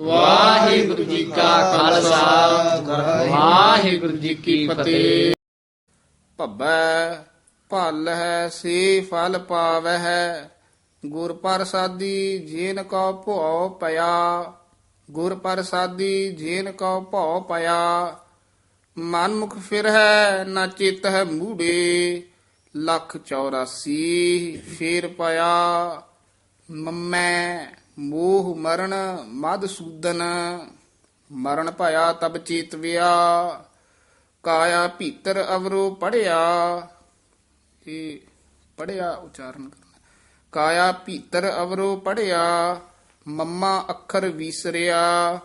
ਵਾਹਿਗੁਰੂ ਜੀ ਕਾ ਖਾਲਸਾ। ਵਾਹਿਗੁਰੂ ਜੀ ਕੀ ਫਤਿਹ। ਭੱਬੈ, ਭਲ ਹੈ, ਸੇ ਫਲ ਪਾਵਹਿ ਗੁਰ ਪ੍ਰਸਾਦੀ ਜੇਨ ਕੋ ਭਉ ਪਿਆ। ਗੁਰ ਪ੍ਰਸਾਦੀ ਜੇਨ ਕੋ ਭਉ ਪਿਆ। ਮਨ ਮੁਖ ਫਿਰ ਹੈ, ਨਾ ਚਿਤ ਹੈ ਮੂੜੇ। ਲੱਖ 84 ਫੇਰ ਪਿਆ। ਮਮੈ ਮੋਹ ਮਰਨ ਮਦ ਸੂਦਨ, ਮਰਨ ਭਇਆ ਤਬ ਚੇਤਵਿਆ ਕਾਇਆ ਭੀਤਰ ਅਵਰੋ ਪੜਿਆ। ਇਹ ਪੜਿਆ ਉਚਾਰਨ ਕਰਨਾ। ਕਾਇਆ ਭੀਤਰ ਅਵਰੋ ਪੜਿਆ, ਮੰਮਾ ਅੱਖਰ ਵਿਸਰਿਆ।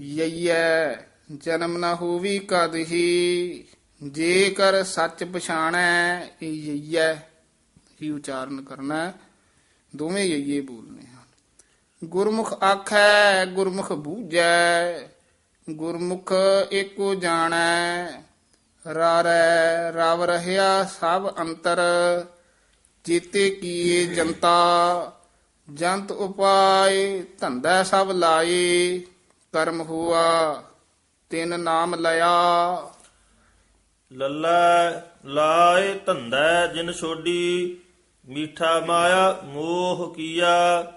ਯਈਐ ਜਨਮ ਨਾ ਹੋਵੀ ਕਦਹੀ ਜੇਕਰ ਸੱਚ ਪਛਾਣੈ, ਇਹ ਯਈਐ। ਹੀ ਉਚਾਰਨ ਕਰਨਾ। ਹੈ। ਦੋਵੇਂ ਯਈਏ ਬੋਲਨੇ ਗੁਰਮੁਖ ਆਖੈ, ਗੁਰਮੁਖ ਬੂਝੈ, ਗੁਰਮੁਖ ਏਕੋ ਜਾਣੈ। ਰਾਰੈ, ਰਵ ਰਹਿਆ ਸਭ ਅੰਤਰ, ਜੀਤੇ ਕੀਏ ਜਨਤਾ। ਜੰਤ ਉਪਾਏ, ਧੰਦਾ ਸਭ ਲਾਏ, ਕਰਮ ਹੁਆ, ਤਿਨ ਨਾਮ ਲਿਆ। ਲੱਲਾ ਲਾਏ, ਧੰਦਾ ਜਿਨ ਛੋਡੀ, ਮੀਠਾ ਮਾਇਆ ਮੋਹ ਕੀਆ।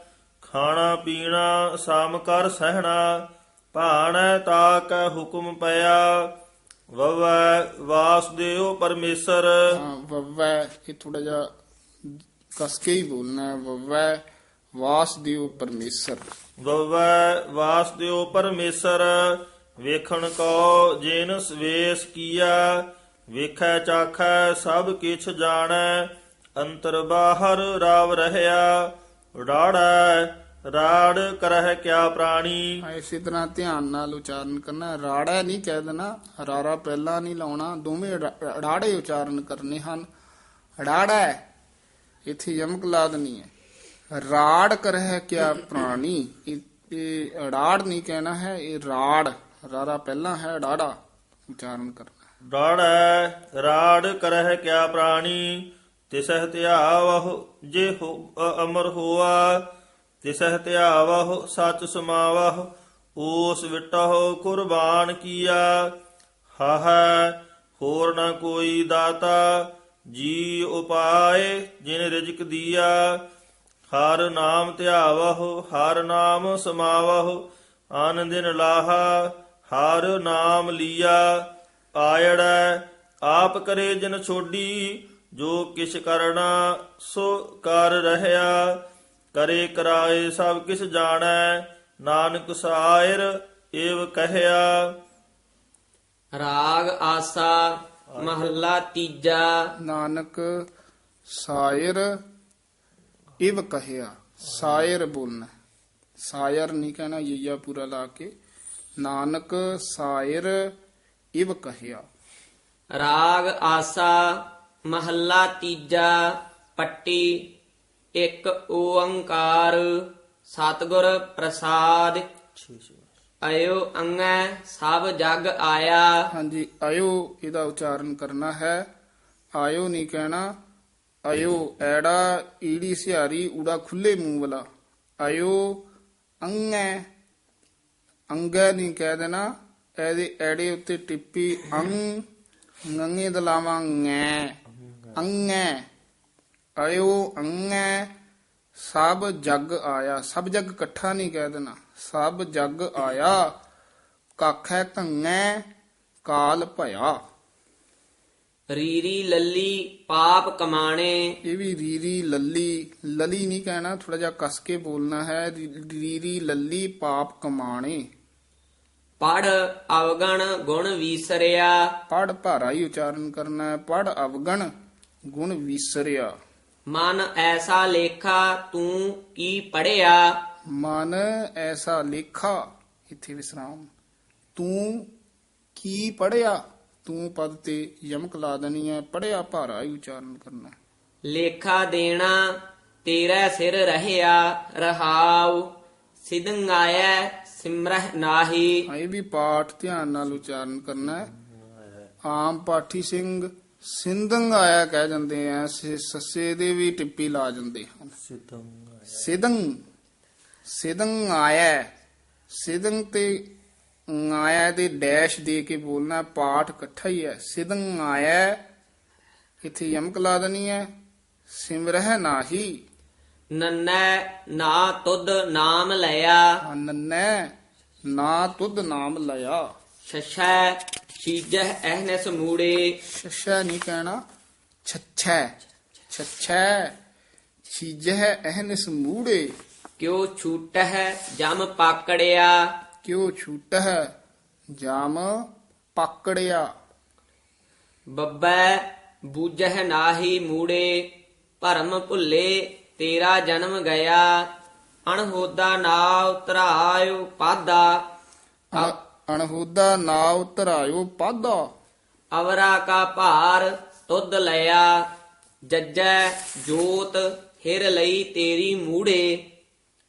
ਖਾਣਾ ਪੀਣਾ ਸਾਮ ਕਰ ਸਹਿਣਾ ਭਾਣੈ ਤਾ ਕੈ ਹੁਕਮ ਪਿਆ। ਵਵੈ ਵਾਸਦੇਵ ਪਰਮੇਸ਼ਰ। ਵੱਵੈ ਇਹ ਥੋੜਾ ਜਿਹਾ ਕਸ ਕੇ ਹੀ ਬੋਲਣਾ ਹੈ। ਵੱਵੈ ਵਾਸਦੇਵ ਪਰਮੇਸ਼ਰ। ਵਵੈ ਵਾਸਦੇਵ ਪਰਮੇਸ਼ਰ ਵੇਖਣ ਕੋ ਜਿਨ ਸਵੇਸ ਕੀਆ ਵੇਖੈ ਚਾਖੈ ਸਭ ਕਿਛ ਜਾਣੈ ਅੰਤਰ ਬਾਹਰ ਰਾਵ ਰਹਿਆ ਰਾੜੈ ਰਾੜ ਕਰਹਿ ਕਿਆ ਪ੍ਰਾਣੀ। ਇਸੇ ਤਰ੍ਹਾਂ ਧਿਆਨ ਨਾਲ ਉਚਾਰਨ ਕਰਨਾ। ਰਾੜਾ ਨਹੀਂ ਕਹਿ ਦੇਣਾ ਰਾਰਾ ਪਹਿਲਾਂ ਨਹੀਂ ਲਾਉਣਾ। ਦੋਵੇਂ ਰਾੜੇ ਉਚਾਰਨ ਕਰਨੇ ਹਨ। ਰਾੜਾ। ਇੱਥੇ ਯਮਕ ਲਾ ਦੇਣੀ ਹੈ। ਰਾੜ ਕਰਹਿ ਕਿਆ ਪ੍ਰਾਣੀ ਇਹ ਰਾੜ ਨਹੀਂ ਕਹਿਣਾ ਹੈ ਇਹ ਰਾੜ। ਰਾਰਾ ਪਹਿਲਾਂ ਹੈ ਰਾੜਾ ਉਚਾਰਨ ਕਰਨਾ। ਰਾੜੈ ਰਾੜ ਕਰਹਿ ਕਿਆ ਪ੍ਰਾਣੀ। ਤਿਸਹਿ ਧਿਆਵਹੁ ਜੇ ਅਮਰ ਹੋਆ ਤਿਸਹਿ ਧਿਆਵਹੁ, ਸਚ ਸਮਾਵਹੁ, ਓਸ ਵਿਟਹੁ ਕੁਰਬਾਨ ਕੀਆ। ਹਾਹੈ, ਹੋਰ ਨ ਕੋਈ ਦਾਤਾ ਜੀ ਉਪਾਏ ਜਿਨ ਰਿਜਕ ਦੀਆ। ਹਰ ਨਾਮ ਧਿਆਵਹੁ, ਹਰ ਨਾਮ ਸਮਾਵਹੁ ਆਨ ਦਿਨ ਲਾਹਾ, ਹਰ ਨਾਮ ਲੀਆ। ਆਇੜੈ, ਆਪ ਕਰੇ ਜਨ ਛੋਡੀ, ਜੋ ਕਿਛ ਕਰਨਾ, ਸੋ ਕਰ ਰਹਿਆ। ਕਰੇ ਕਰਾਏ ਸਭ ਕਿਛ ਜਾਣੈ ਨਾਨਕ ਸਾਇਰ ਏਵ ਕਹਿਆ। ਰਾਗ ਆਸਾ ਮਹੱਲਾ ਤੀਜਾ। ਨਾਨਕ ਸਾਇਰ ਇਵ ਕਹਿਆ ਸਾਇਰ ਬੋਲਣਾ। ਸਾਇਰ ਨਹੀਂ ਕਹਿਣਾ ਯਈਆ ਪੂਰਾ ਲਾ ਕੇ। ਨਾਨਕ ਸਾਇਰ ਇਵ ਕਹਿਆ। ਰਾਗ ਆਸਾ ਮਹੱਲਾ ਤੀਜਾ ਪੱਟੀ ਇੱਕ ਓੰਕਾਰ, ਸਤਿਗੁਰ ਪ੍ਰਸਾਦ। ਅਯੋ ਅੰਗੈ, ਸਭ ਜਗ ਆਇਆ। ਹਾਂਜੀ, ਆਇਓ ਇਹਦਾ ਉਚਾਰਨ ਕਰਨਾ ਹੈ। ਆਇਓ ਨਹੀਂ ਕਹਿਣਾ, ਆਇਓ ਐੜਾ ਈੜੀ ਸਿਹਾਰੀ, ਊੜਾ ਖੁੱਲੇ ਮੂੰਹ ਵਾਲਾ। ਆਇਓ ਅੰਗੈ ਅੰਗੈ ਨਹੀਂ ਕਹਿ ਦੇਣਾ, ਇਹਦੇ ਐੜੇ ਉੱਤੇ ਟਿੱਪੀ ਅੰਗ, ਨੰਗੇ ਦਲਾਵਾਂ ngੈ ਅੰਗੈ। ਆਇਓ ਅੰਗੈ ਸਭ ਜਗ ਆਇਆ। ਸਭ ਜਗ ਇਕੱਠਾ ਨਹੀਂ ਕਹਿ ਦੇਣਾ। ਸਭ ਜਗ ਆਇਆ। ਕਾਖੈ ਧੰਗੈ ਕਾਲ ਭਇਆ। ਰੀਰੀ ਲੱਲੀ ਪਾਪ ਕਮਾਣੇ। ਇਹ ਵੀ ਰੀਰੀ ਲੱਲੀ। ਲਲੀ ਨਹੀਂ ਕਹਿਣਾ ਥੋੜਾ ਜਿਹਾ ਕਸ ਕੇ ਬੋਲਣਾ ਹੈ। ਰੀ- ਰੀਰੀ ਲੱਲੀ ਪਾਪ ਕਮਾਣੇ। ਪੜ ਅਵਗਣ ਗੁਣ ਵੀਸਰਿਆ। ਪੜ ਭਾਰਾ ਹੀ ਉਚਾਰਨ ਕਰਨਾ ਹੈ। ਪੜ ਅਵਗਣ ਗੁਣ ਵਿਸਰਿਆ। ਮਨ ਐਸਾ ਲੇਖਾ ਤੂੰ ਕੀ ਪੜਿਆ ਮਨ ਐਸਾ ਲੇਖਾ ਇੱਥੇ ਵਿਸਰਾਮ। ਤੂੰ ਕੀ ਪੜਿਆ ਤੂੰ ਪਦ ਤੇ ਯਮਕ ਲਾ ਦੇਣੀ ਹੈ ਪੜਿਆ ਭਾਰਾ ਹੀ ਉਚਾਰਨ ਕਰਨਾ। ਲੇਖਾ ਦੇਣਾ ਤੇਰਾ ਸਿਰ ਰਹਿਆ ਰਹਾਉ ਸਿਦੰਗਾਇ ਸਿਮਰਹਿ ਨਾਹੀ। ਇਹ ਵੀ ਪਾਠ ਧਿਆਨ ਨਾਲ ਉਚਾਰਨ ਕਰਨਾ ਹੈ। ਆਮ ਪਾਠੀ ਸਿੰਘ ਸਿੰਧੰਗ ਆਇਆ ਕਹਿ ਜਾਂਦੇ ਆ ਸ- ਸੱਸੇ ਦੇ ਵੀ ਟਿੱਪੀ ਲਾ ਜਾਂਦੇ ਹਨ। ਸਿਦੰਗ ਸਿਦੰਗ ਆਇਆ ਸਿਦੰ ਤੇ ਆਇਆ ਦੇ ਡੈਸ਼ ਦੇ ਕੇ ਬੋਲਣਾ ਪਾਠ ਇਕੱਠਾ ਹੀ ਹੈ। ਸਿਦੰ ਆਇਆ ਇੱਥੇ ਯਮਕ ਲਾ ਦੇਣੀ ਹੈ ਸਿਮਰਹਿ ਨਾਹੀ। ਨੰਨੈ ਨਾ ਤੁਧ ਨਾਮ ਲਿਆ ਨੰਨੈ ਨਾ ਤੁਧ ਨਾਮ ਲਿਆ ਛਛੈ ਛੀਜਹਿ ਅਹਨਸ ਮੂੜੇ। ਛਛੈ ਨਹੀਂ ਕਹਿਣਾ ਛਛੈ ਛਛੈ। ਛੀਜਹਿ ਅਹਨਿਸ ਮੂੜੇ। ਕਿਉ ਛੂਟਹਿ ਜਮ ਪਾਕੜਿਆ। ਕਿਉ ਛੂਟਹਿ ਜਾਮ ਪਕੜਿਆ। ਬੱਬੈ ਬੂਝਹਿ ਨਾਹੀ ਮੂੜੇ ਭਰਮ ਭੁੱਲੇ ਤੇਰਾ ਜਨਮ ਗਿਆ। ਅਣਹੋਦਾ ਨਾਉ ਧਰਾਇਓ ਪਾਦਾ। ਅਣਹੋਦਾ ਨਾ ਉਤਰਾਇਓ ਪਾਦਾ ਅਵਰਾ ਕਾ ਭਾਰ ਤੁਧ ਲਿਆ ਜੱਜੈ ਜੋਤ ਹਿਰ ਲਈ ਤੇਰੀ ਮੂੜੇ।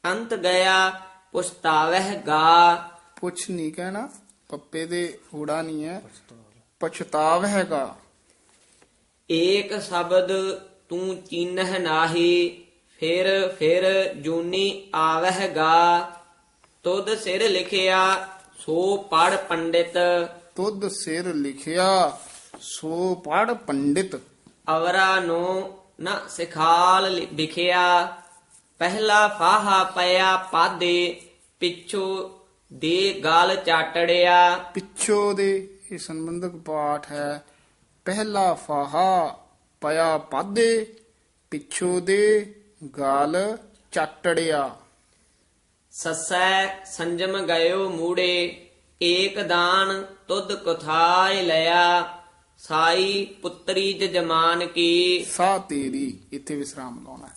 ਅੰਤ ਗਿਆ ਪੁਸਤਾਵਹਿ ਗਾ। ਪੁੱਛ ਨਹੀਂ ਕਹਿਣਾ ਪੱਪੇ ਦੇ ਹੋੜਾ ਨਹੀਂ ਹੈ। ਪਛਤਾਵ ਹੈਗਾ ਏਕ ਸ਼ਬਦ ਤੂੰ ਚੀਨਹਿ ਨਾਹੀ ਫਿਰ ਫਿਰ ਜੂਨੀ ਆਵਹਿ ਗਾ। ਤੁਧ ਸਿਰ ਲਿਖਿਆ ਸੋ ਪੜ ਪੰਡਿਤ। ਤੁਧ ਸਿਰ ਲਿਖਿਆ ਸੋ ਪੜ ਪੰਡਿਤ। ਅਵਰਾ ਨੂੰ ਨ ਸਿਖਾਲ ਵਿਖਿਆ। ਪਹਿਲਾ ਫਾਹਾ ਪਿਆ ਪਾਦੇ ਪਿੱਛੋ ਦੇ ਗਾਲ ਚਾਟੜਿਆ। ਪਿੱਛੋ ਦੇ ਇਹ ਸੰਬੰਧਕ ਪਾਠ ਹੈ। ਪਹਿਲਾ ਫਾਹਾ ਪਿਆ ਪਾਦੇ ਪਿੱਛੋ ਦੇ ਗਾਲ ਚੱਟੜਿਆ। ਸਸੈ ਸੰਜਮ ਗਇਓ ਮੂੜੇ ਏਕ ਦਾਨ ਤੁਧ ਕੁਥਾਇ ਲਿਆ ਸਾਈ ਪੁੱਤਰੀ ਜਜਮਾਨ ਕੀ। ਸਾ ਤੇਰੀ ਇੱਥੇ ਵਿਸਰਾਮ ਲਾਉਣਾ ਹੈ।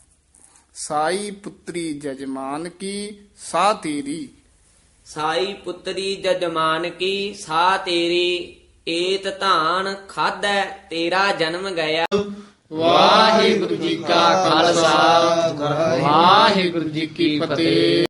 ਸਾਈ ਪੁੱਤਰੀ ਜਜਮਾਨ ਕੀ ਸਾ ਤੇਰੀ। ਸਾਈ ਪੁੱਤਰੀ ਜਜਮਾਨ ਕੀ ਸਾ ਤੇਰੀ ਏਤ ਧਾਨ ਖਾਧੈ ਤੇਰਾ ਜਨਮ ਗਿਆ ਵਾਹਿਗੁਰੂ ਜੀ ਕਾ ਖਾਲਸਾ ਵਾਹਿਗੁਰੂ ਜੀ ਕੀ ਫਤਿਹ।